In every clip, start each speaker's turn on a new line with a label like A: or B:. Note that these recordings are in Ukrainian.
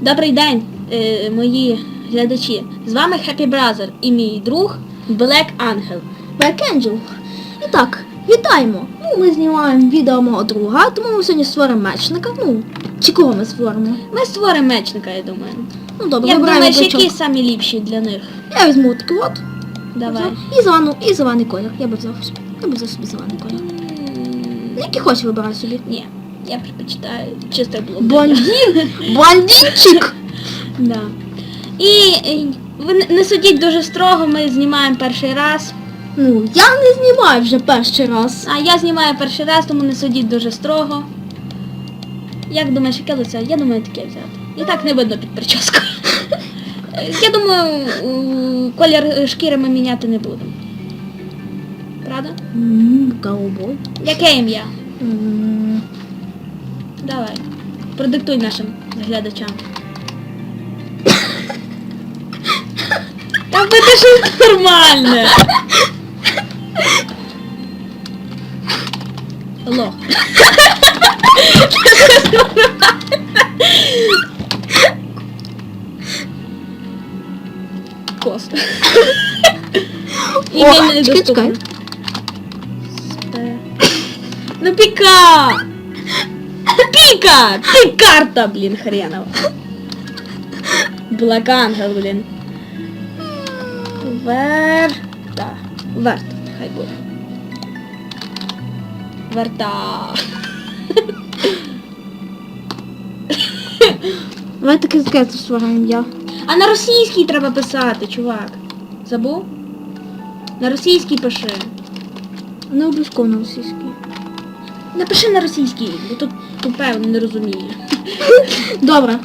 A: Добрий день, е, мої глядачі. З вами Happy Brother і мій друг Black Angel.
B: Black Angel. І так, вітаємо. Ну, ми знімаємо відео мого друга, тому ми сьогодні створимо мечника. Ну, чи кого ми створимо?
A: Ми створимо мечника, я думаю.
B: Ну добре,
A: Як
B: вибираємо
A: думаєш,
B: бичок.
A: які самі ліпші для них?
B: Я візьму такий от.
A: Давай.
B: І зелену, і зелений колір. Я би взяв собі. Я би взяв собі зелений колір. Який хочеш вибирай собі.
A: Ні, я предпочитаю чисте блок.
B: Блондин! Блондинчик!
A: Да. І ви не- судіть дуже строго, ми знімаємо перший раз.
B: Ну, я не знімаю вже перший раз.
A: А я знімаю перший раз, тому не судіть дуже строго. Як думаєш, яке лице? Я думаю, таке взяти. І так не видно під прическою. Я думаю, колір шкіри ми міняти не будемо. Правда?
B: Ковбой.
A: Яке ім'я? Давай. Продиктуй нашим глядачам. Та буде щось нормальне. Лох. Кос.
B: Чекай,
A: недоступне.
B: чекай.
A: Спе- Ну піка! Піка! Ти карта, блін, хренова. Black Angel, блін. Верта. Верт, хай буде. Верта.
B: Давай таке таке створимо ім'я.
A: А на російській треба писати, чувак. Забув? На російській пиши.
B: Не обов'язково на російській.
A: Напиши на російській, бо тут тупе не розуміє.
B: Добре.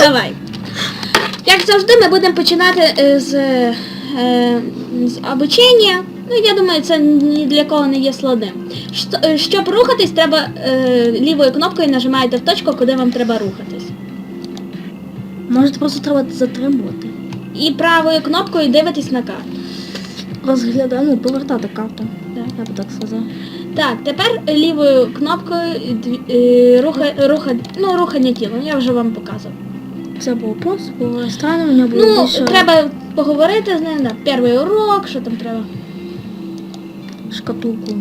A: Давай. Як завжди, ми будемо починати е, з, е, з обучення. Ну, я думаю, це ні для кого не є складним. Е, Щоб рухатись, треба лівою кнопкою нажимаєте в точку, куди вам треба рухатись.
B: Може просто треба затримувати.
A: І правою кнопкою дивитесь на карту.
B: Розглядати, ну, повертати карту.
A: Так.
B: Я би так сказав.
A: Так, тепер лівою кнопкою дві- е, руха, руха, ну, рухання тілом, я вже вам показував.
B: Це було просто, було мене було
A: Ну,
B: більше
A: треба поговорити з ним, да, перший урок, що там треба.
B: шкатулку.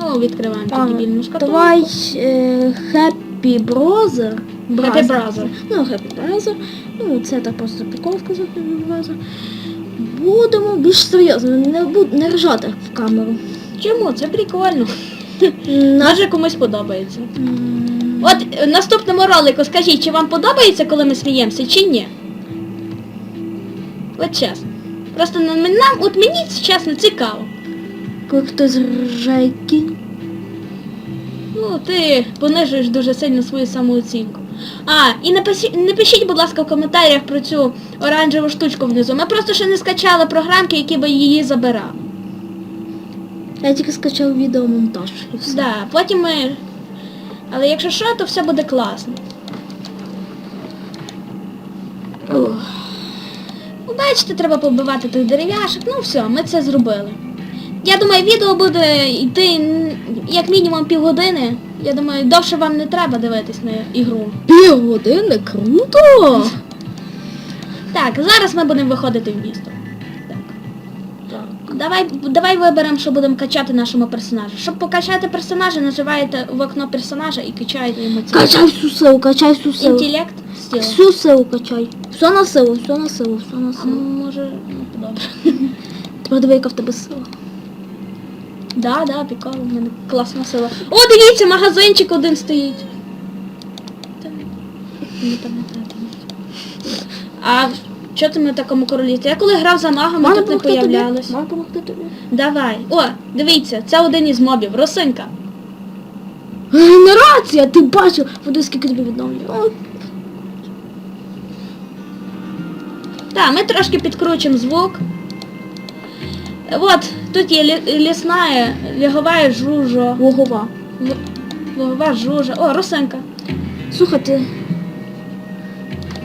A: Ну, відкриваємо тоді шкатулку.
B: Давай е, Happy Brother.
A: Happy Brother.
B: Ну, Happy Brother. Ну, це так просто прикол сказати Happy Brother. Будемо більш серйозно, не, буд, не ржати в камеру.
A: Чому? Це прикольно. Може комусь подобається. От е, наступному ролику скажіть, чи вам подобається, коли ми сміємося, чи ні? От чесно. Просто на- нам, от мені чесно цікаво.
B: Коли хтось рже і кінь.
A: Ну, ти понижуєш дуже сильно свою самооцінку. А, і напишіть, напишіть, будь ласка, в коментарях про цю оранжеву штучку внизу. Ми просто ще не скачали програмки, які би її забирали.
B: Я тільки скачав відеомонтаж. І все.
A: Да, потім ми. Але якщо що, то все буде класно. Ух. Ну, бачите, треба побивати тих дерев'яшок. Ну все, ми це зробили. Я думаю, відео буде йти як мінімум півгодини. Я думаю, довше вам не треба дивитись на ігру.
B: Півгодини, круто!
A: Так, зараз ми будемо виходити в місто. Так.
B: Так.
A: Давай, давай виберемо, що будемо качати нашому персонажу. Щоб покачати персонажа, нажимаєте в окно персонажа і качаєте йому ці.
B: Качай всю силу, качай всю силу.
A: Інтелект стіл.
B: Всю силу качай. Все на силу, все на силу, все на
A: А може, ну добре.
B: Тепер диви, яка в тебе сила.
A: Да, да, прикол, в мене класна сила. О, дивіться, магазинчик один стоїть. Не пам'ятаю. А що ми в такому королівстві? Я коли грав за магами, тут не появлялось.
B: Маю допомогти тобі.
A: Давай. О, дивіться, це один із мобів. Росинка.
B: Генерація, ти бачив, води скільки тобі відновлює.
A: Так, ми трошки підкручимо звук. От, тут є лі- лісна, лягова жужа.
B: Логова.
A: Л- Лягова жужа. О, росинка.
B: Слухай, ти...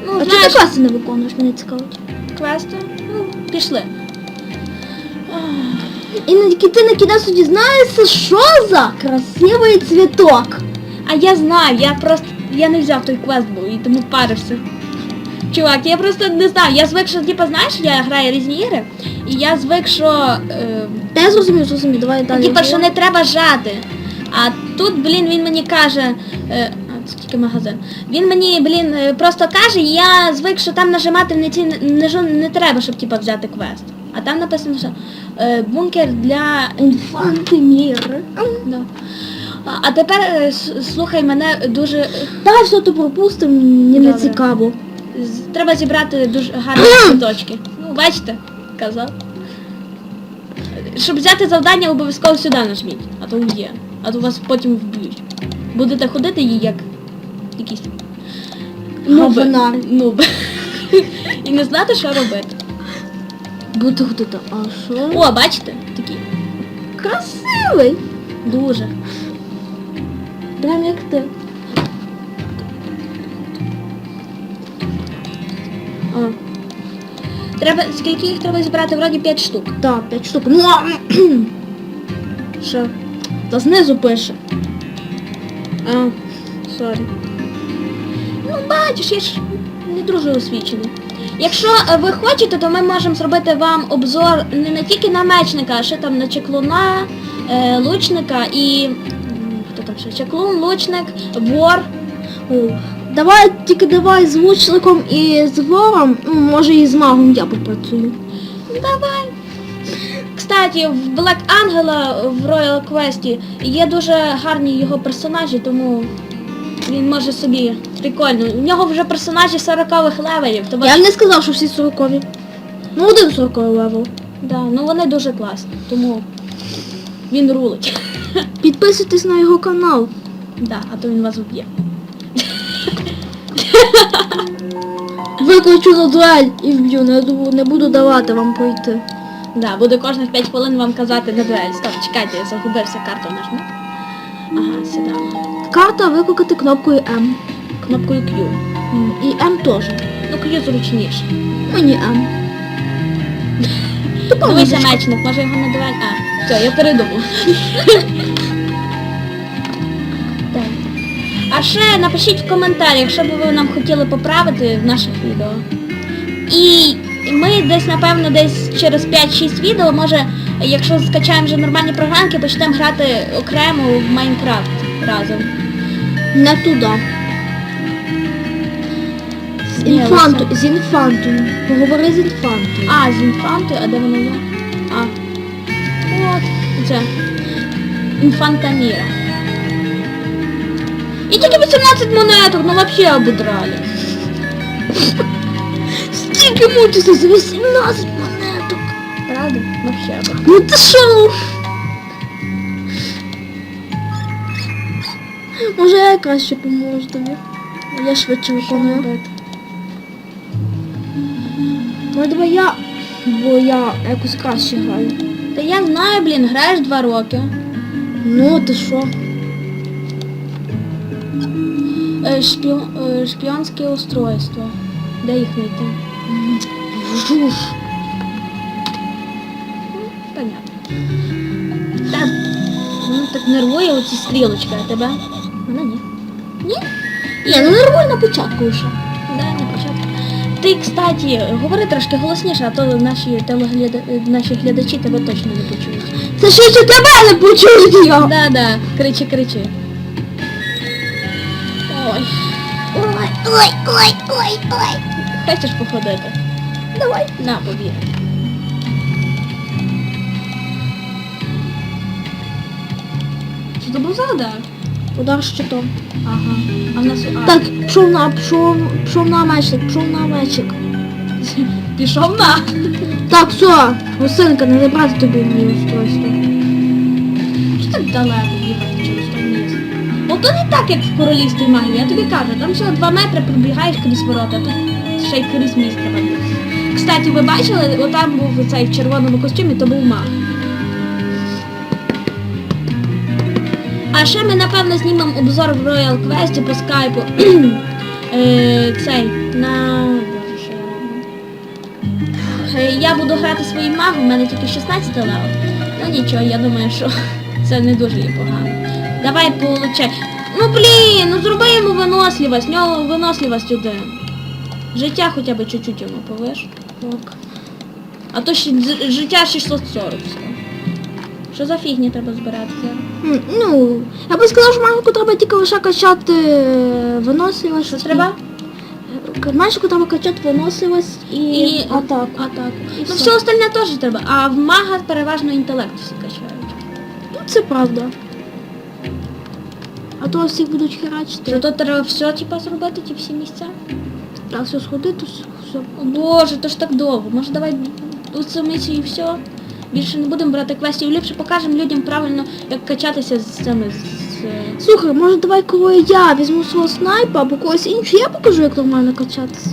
A: Ну,
B: а чого ти квести не виконуєш, мене цікавить.
A: квести? Ну, пішли.
B: І на- ти на кінець дізнаєшся, що за красивий цвіток.
A: А я знаю, я просто. Я не взяв той квест був і тому парився. Чувак, я просто не знаю, я звик, що типу, знаєш, я граю різні ігри, і я звик, що. Е,
B: Та я зрозумів, зрозумів, давай далі.
A: типу, що не треба жати. А тут, блін, він мені каже. Е, а, це тільки магазин. Він мені, блін, е, просто каже, і я звик, що там нажимати не ці не, жо- не треба, щоб типу, взяти квест. А там написано, що е, бункер для
B: Інфантимір.
A: Да. А, а тепер е, с- слухай мене дуже. е,
B: Давай все то пропустимо, мені не
A: Добре.
B: цікаво.
A: З- Треба зібрати дуже гарні цвіточки. Ну, бачите, казав. Щоб взяти завдання, обов'язково сюди нажміть, а то є. А то вас потім вб'ють. Будете ходити її як якісь.
B: Ну, вона.
A: Нуби. І не знати, що робити.
B: Буде ходити. А що?
A: О, бачите? Такі.
B: красивий.
A: Дуже.
B: Прям як ти.
A: О. Треба. Скільки їх треба зібрати? Вроді 5 штук.
B: Так, 5 штук. Ну, а,
A: Що?
B: та знизу пише.
A: А, сорі. Ну, бачиш, я ж не дуже освічений. Якщо ви хочете, то ми можемо зробити вам обзор не, не тільки на мечника, а ще там на чеклуна, е, лучника і... Хто там ще? Чеклун, лучник, вор.
B: Давай, тільки давай з лучником і з вором, ну, може і з магом я попрацюю.
A: Давай. Кстати, в Black Angela в Royal Quest є дуже гарні його персонажі, тому він може собі прикольно. У нього вже персонажі 40-х левелів, то
B: Я б не сказав, що всі сорокові. Ну, один сороковий левел.
A: Да, ну вони дуже класні, тому він рулить.
B: Підписуйтесь на його канал.
A: Да, а то він вас вб'є.
B: Викличу на дуель і вб'ю, не, не буду давати вам пройти.
A: Да, буду кожних 5 хвилин вам казати на дуель. Стоп, чекайте, я загубився карту нажму. Ага, сюди.
B: Карта викликати кнопкою М.
A: Кнопкою Q.
B: М, І М теж.
A: Ну Q зручніше.
B: Мені М. Тупо
A: Дивися мечник, може його на дуель. А, все, я передумав. А ще напишіть в коментарях, що би ви нам хотіли поправити в наших відео. І ми десь, напевно, десь через 5-6 відео, може, якщо скачаємо вже нормальні програмки, почнемо грати окремо в Майнкрафт разом.
B: Не туди. З інфанту, з інфантою. Поговори з інфантою.
A: А, з інфантою, а де вона є? А. От, це. Інфантаміра. І тільки 18 монеток, ну вообще ободрали.
B: Стільки мучиться за 18 монеток.
A: Правда? Вообще ободрали.
B: Ну ти що? Може я краще поможу тобі. Я швидше виконую. Може давай я, бо я якось краще граю.
A: Та я знаю, блін, граєш два роки.
B: Ну ти що?
A: Шпіон, е, шпіонське устройство. Де їх знайти?
B: Жуж.
A: Понятно. Та, ну так нервує оці стрілочки, а тебе?
B: Мене ні.
A: Ні?
B: Ні, ну нормально на початку вже.
A: Да, на початку. Ти, кстати, говори трошки голосніше, а то наші телегляда... наші глядачі тебе точно не почують.
B: Це ще тебе не почують я.
A: Да, да, кричи, кричи. Ой,
B: Ой, ой, ой, ой, ой.
A: хочеш походити?
B: Давай.
A: На, побігай. Що то був за удар?
B: Щитом.
A: Ага. А в нас... А,
B: Так, пішов на, пішов, пішов на мечник, пішов на мечик.
A: пішов на.
B: Так, все, Русинка, не забрати тобі мені устройство.
A: Що так далеко Ото не так, як в королівстві магії, я тобі кажу, там всього 2 метри пробігаєш крізь ворота, тут ще й крізь міст треба. Кстати, ви бачили, отам був цей в червоному костюмі, то був маг. А ще ми, напевно, знімемо обзор в Royal Quest по скайпу. е, цей, на... Е, Я буду грати своїм магом, у мене тільки 16 левел. Ну нічого, я думаю, що це не дуже є погано. Давай получай. Ну блін, ну зроби йому виносливість, нього виносливість один. Життя хоча б чуть-чуть йому повиш.
B: Так.
A: А то ще життя 640 все. Що за фігні треба збирати зараз?
B: Ну, я би сказав, що Марку треба тільки лише качати е, виносливість.
A: Що треба?
B: Марку треба качати виносливість і,
A: І-
B: атаку.
A: Атаку.
B: І
A: Ну
B: все.
A: все остальне теж треба. А в мага переважно інтелект всі качають.
B: Ну, це правда. А то всіх будуть
A: Що
B: херачити.
A: то треба все типа зробити, ті всі місця?
B: Та все сходити, все.
A: О боже, то ж так довго. Може давай у цю місію і все. Більше не будемо брати квестів, ліпше покажемо людям правильно, як качатися з цими з.
B: Слухай, може давай коли я візьму свого снайпа або когось іншого, я покажу, як нормально качатися.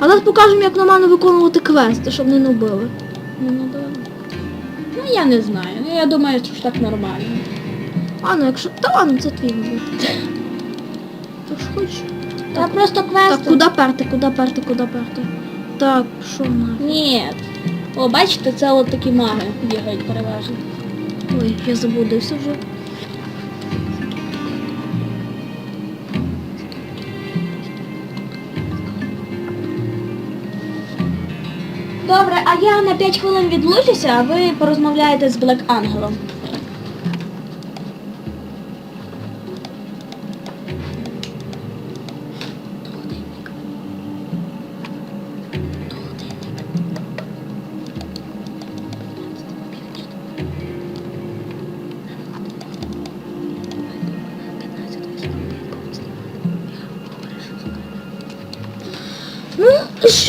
B: А зараз покажемо, як нормально виконувати квести, щоб не набили.
A: Ну, ну, да. ну я не знаю. Ну я думаю, що ж так нормально.
B: А ну якщо. Та ладно, це твій вибір. Так що хочеш?
A: Та просто квести.
B: Так, куди перти, куди перти, куди перти? Так, що на?
A: Ні. О, бачите, це от такі маги бігають переважно.
B: Ой, я заблудився вже.
A: Добре, а я на 5 хвилин відлучуся, а ви порозмовляєте з Блек Ангелом.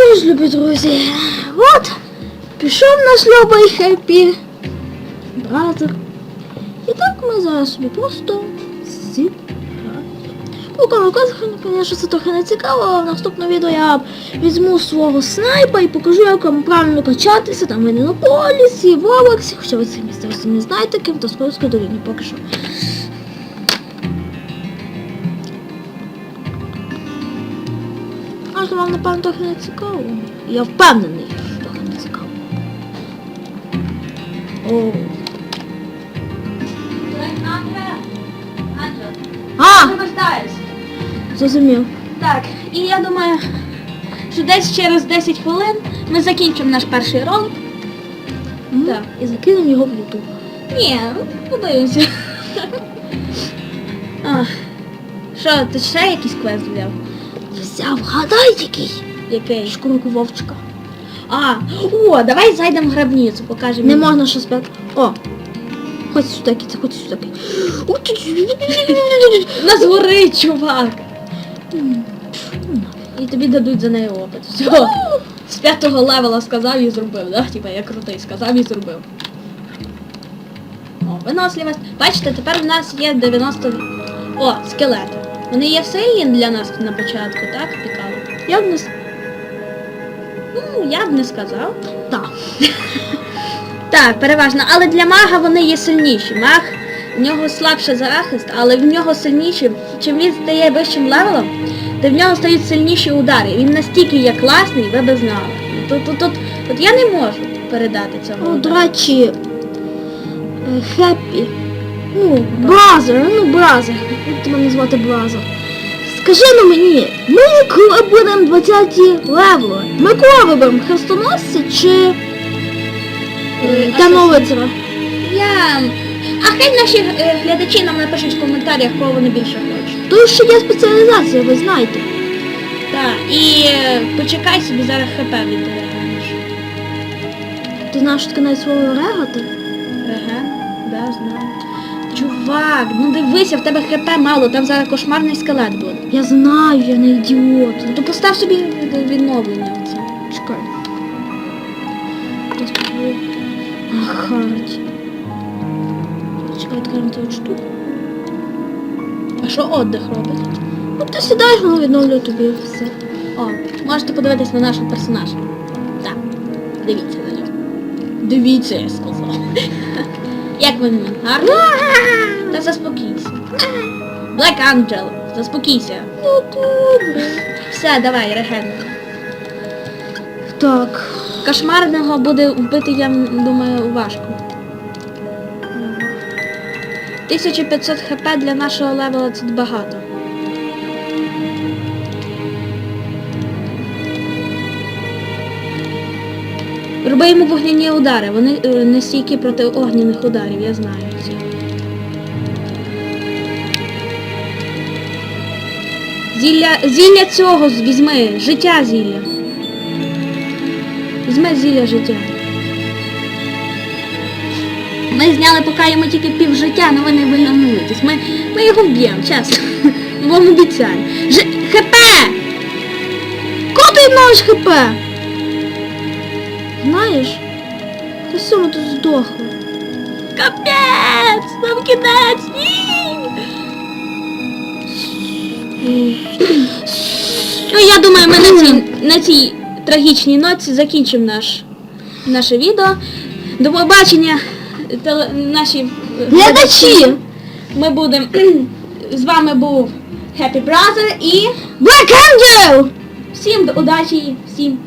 B: Що ж, любі друзі, от пішов наш любий хеппі братер. І так ми зараз собі просто. Ну, коли звісно, це трохи не цікаво, але в наступному відео я візьму свого снайпа і покажу, як вам правильно качатися, там в Іннополісі, в Овексі, хоча ви це місце зовсім не знаєте, ким, то скоро доліні поки що. Аж вам, напевно, трохи не цікаво. Я впевнений, що трохи не цікаво. О. А! Зрозумів.
A: Так, і я думаю, що десь через 10 хвилин ми закінчимо наш перший ролик.
B: М,
A: Так.
B: І закинемо його в Ютуб.
A: Ні, подивимося. Ах. Що, ти ще якийсь квест взяв?
B: Взяв, гадай який.
A: Який?
B: Шкурку вовчика.
A: А, о, давай зайдемо в гробницю, покажемо.
B: Не можна щось спати. О! Ходь сюди, кіця, ходь сюди.
A: Нас горить, чувак. І тобі дадуть за неї опит. Все. З п'ятого левела сказав і зробив, да? Типа я крутий, сказав і зробив. О, виносливість. Бачите, тепер в нас є 90... О, скелети. Вони є сильні для нас на початку, так, пікало?
B: Я б не...
A: Ну, я б не сказав.
B: Так.
A: Так, переважно, але для мага вони є сильніші. Маг, в нього слабший захист, але в нього сильніші. Чим він стає вищим левелом, то в нього стають сильніші удари. Він настільки є класний, ви би знали. Тут, тут, тут, тут я не можу передати цього.
B: О, до речі, е, Хеппі. Ну, Бразер, ну Бразер. Як тебе назвати Бразер? Скажи ну мені, ми коли будемо 20 левели, ми кого виберемо? Хрестоносця чи е,
A: Е,
B: Тяновицера?
A: Я... А хай наші е, глядачі нам напишуть в коментарях, кого вони більше хочуть.
B: То що є спеціалізація, ви знаєте.
A: Так, і е, почекай собі зараз хп віддаєш.
B: Ти знаєш, що таке навіть слово регати?
A: Реген? Да, знаю. Чувак, ну дивися, в тебе хп мало, там зараз кошмарний скелет буде.
B: Я знаю, я не ідіот.
A: Ну то постав собі відновлення оце.
B: Чекай. Спробую. Чекай, відкриємо цю штуку.
A: А що отдих робить?
B: Ну ти сідаєш, воно відновлює тобі все.
A: О, можете подивитись на нашого персонажа. Так, дивіться на нього. Дивіться, я сказав. Як ви мене? Гарно? Та заспокійся. Black Angel, заспокійся.
B: Ну добре.
A: Все, давай, реген.
B: Так.
A: кошмарного буде вбити, я думаю, важко. 1500 хп для нашого левела це багато. Роби йому вогняні удари, вони е, не стійкі проти огняних ударів, я знаю. Зілля, зілля цього візьми, життя зілля. Візьми зілля життя. Ми зняли поки йому тільки пів життя, але ви не вигамуєтесь. Ми, ми його вб'ємо, чесно. Вам обіцяю. Ж... ХП!
B: Коти наш хп! Знаєш? Та саме тут здохла.
A: Капець! Нам кінець! Ні! Ну, я думаю, ми на цій, на цій трагічній ноці закінчимо наш, наше відео. До побачення, теле, наші е,
B: Глядачі!
A: Ми будемо. З вами був Happy Brother і
B: Black Angel!
A: всім удачі, всім.